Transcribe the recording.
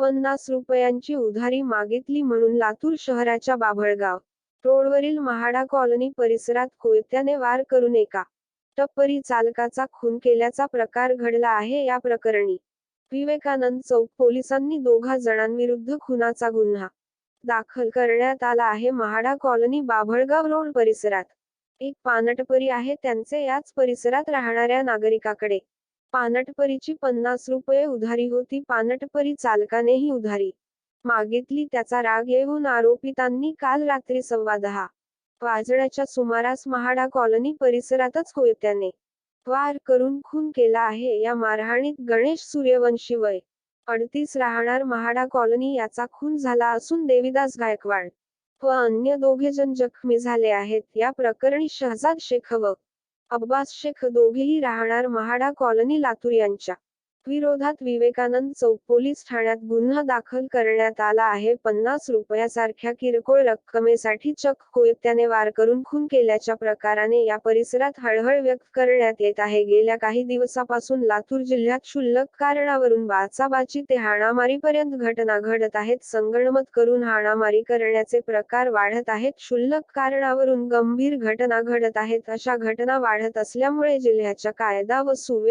पन्नास रुपयांची उधारी मागितली म्हणून लातूर शहराच्या बाभळगाव रोडवरील महाडा कॉलनी परिसरात कोयत्याने वार करून एका टप्परी चालकाचा खून केल्याचा प्रकार घडला आहे या प्रकरणी. विवेकानंद चौक पोलिसांनी दोघा जणांविरुद्ध खुनाचा गुन्हा दाखल करण्यात आला आहे. महाडा कॉलनी बाभळगाव रोड परिसरात एक पानटपरी आहे. त्यांचे याच परिसरात राहणाऱ्या नागरिकाकडे पानटपरीची पन्नास रुपये उधारी होती. पानटपरी चालकानेही उधारी. मागितली त्याचा राग येऊन आरोपितांनी काल रात्री सव्वा दहा वाजण्याच्या सुमारास महाडा कॉलनी परिसरातच कोयत्याने वार करून खून केला आहे. या मारहाणीत गणेश सूर्यवंशी वय अडतीस राहणार. महाडा कॉलनी याचा खून झाला असून देविदास गायकवाड व अन्य दोघे जण जखमी झाले आहेत. या प्रकरणी शहजाद शेखवक अब्बास शेख दोघेही राहणार महाडा कॉलनी लातूर यांच्या. विरोधात विवेकानंद चौक पोलीस ठाण्यात गुन्हा दाखल करण्यात आला आहे. पन्नास रुपयासारख्या किरकोळ रक्कमेसाठी चक कोयत्याने वार करून खून केल्याच्या प्रकाराने या परिसरात हळहळ व्यक्त करण्यात येत आहे. गेल्या काही दिवसापासून लातूर जिल्ह्यात क्षुल्लक कारणावरून बाचाबाची ते हाणामारीपर्यंत घटना घडत आहेत. संगणमत करून हाणामारी करण्याचे प्रकार वाढत आहेत. क्षुल्लक कारणावरून गंभीर घटना घडत आहेत. अशा घटना वाढत असल्यामुळे जिल्ह्याच्या कायदा व सुव्यवस्था